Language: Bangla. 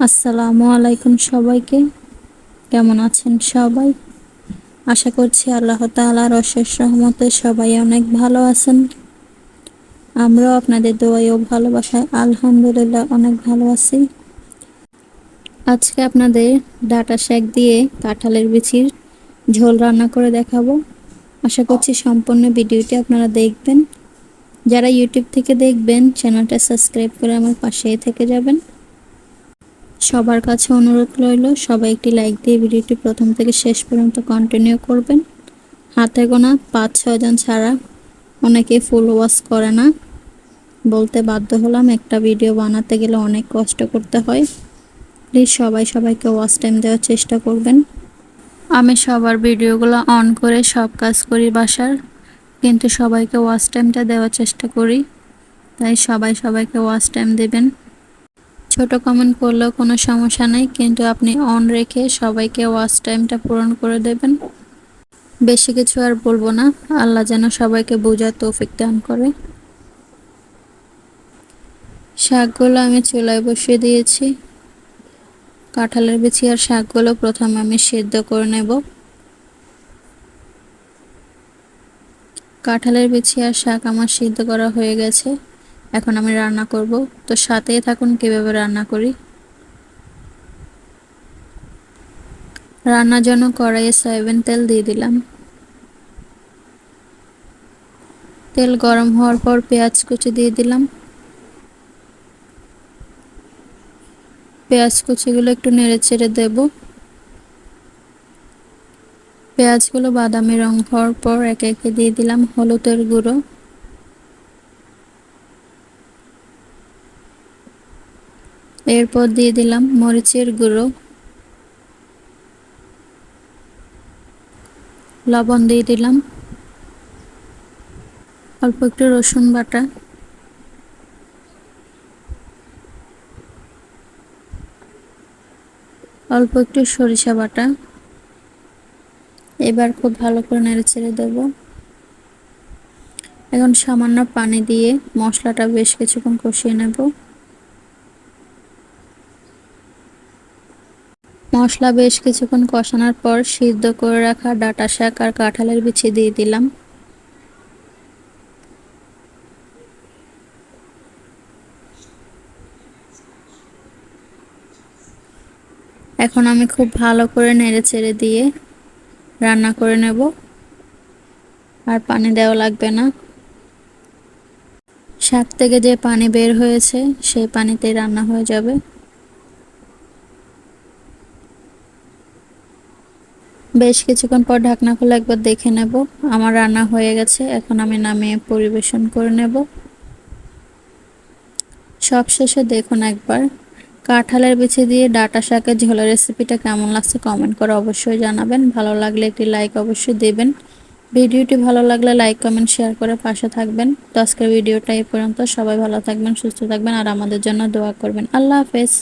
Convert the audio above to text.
আসসালামু আলাইকুম সবাইকে। কেমন আছেন সবাই? আশা করছি আল্লাহ তালার অশেষ রহমতে সবাই অনেক ভালো আছেন। আমরাও আপনাদের দোয়াই ও ভালোবাসায় আলহামদুলিল্লাহ অনেক ভালো আছি। আজকে আপনাদের ডাটা শেক দিয়ে কাঁঠালের বিচির ঝোল রান্না করে দেখাবো। আশা করছি সম্পূর্ণ ভিডিওটি আপনারা দেখবেন। যারা ইউটিউব থেকে দেখবেন, চ্যানেলটা সাবস্ক্রাইব করে আমার পাশেই থেকে যাবেন। সবার কাছে অনুরোধ রইল, সবাই একটি লাইক দিয়ে ভিডিওটি প্রথম থেকে শেষ পর্যন্ত কন্টিনিউ করবেন। হাতে গোনা পাঁচ ছয়জন ছাড়া অনেকে ফুল ওয়াশ করে না। বলতে বাধ্য হলাম, একটা ভিডিও বানাতে গেলে অনেক কষ্ট করতে হয়। প্লিজ সবাই সবাইকে ওয়াশ টাইম দেওয়ার চেষ্টা করবেন। আমি সবার ভিডিওগুলো অন করে সব কাজ করি বাসার, কিন্তু সবাইকে ওয়াশ টাইমটা দেওয়ার চেষ্টা করি। তাই সবাই সবাইকে ওয়াশ টাইম দেবেন। ছোট কমেন্ট করলেও কোনো সমস্যা নেই, কিন্তু আপনি অন রেখে সবাইকে ওয়াচ টাইমটা পূরণ করে দেবেন। বেশি কিছু আর বলব না, আল্লাহ যেন সবাইকে বোঝার তৌফিক দান করে। শাকগুলো আমি চুলায় বসিয়ে দিয়েছি। কাঁঠালের বিচি আর শাকগুলো প্রথমে আমি সেদ্ধ করে নেব। কাঁঠালের বিচি আর শাক আমার সিদ্ধ করা হয়ে গেছে। এখন আমি রান্না করব। তো সাথেই থাকুন, কীভাবে রান্না করি। রান্নার জন্য কড়াইয়ে সয়াবিন তেল দিয়ে দিলাম। তেল গরম হওয়ার পর পেঁয়াজ কুচি দিয়ে দিলাম। পেঁয়াজ কুচিগুলো একটু নেড়ে চেড়ে দেব। পেঁয়াজগুলো বাদামি রং হওয়ার পর একে একে দিয়ে দিলাম হলুদের গুঁড়ো। এরপর দিয়ে দিলাম মরিচের গুঁড়ো। লবণ দিয়ে দিলাম। অল্প একটু রসুন বাটা। অল্প একটু সরিষা বাটা। এবার খুব ভালো করে নেড়ে ছেড়ে দেবো। এখন সামান্য পানি দিয়ে মশলাটা বেশ কিছুক্ষণ কষিয়ে নেব। মশলা বেশ কিছুক্ষণ কষানোর পর সিদ্ধ করে রাখা ডাটা শাক আর কাঁঠালের বিছি দিয়ে দিলাম। এখন আমি খুব ভালো করে নেড়ে চেড়ে দিয়ে রান্না করে নেব। আর পানি দেওয়া লাগবে না। শাক থেকে যে পানি বের হয়েছে, সেই পানিতেই রান্না হয়ে যাবে। বেশ কিছুক্ষণ পর ঢাকনা খুলে একবার দেখে নেব। আমার রান্না হয়ে গেছে, এখন আমি নামিয়ে পরিবেশন করে নেব। সব শেষে দেখুন একবার, কাঁঠালের বিচি দিয়ে ডাটা শাকের ঝোলের রেসিপিটা কেমন লাগছে কমেন্ট করে অবশ্যই জানাবেন। ভালো লাগলে একটি লাইক অবশ্যই দেবেন। ভিডিওটি ভালো লাগলে লাইক কমেন্ট শেয়ার করে পাশে থাকবেন। তো আজকের ভিডিওটা এই পর্যন্ত। সবাই ভালো থাকবেন, সুস্থ থাকবেন আর আমাদের জন্য দোয়া করবেন। আল্লাহ হাফেজ।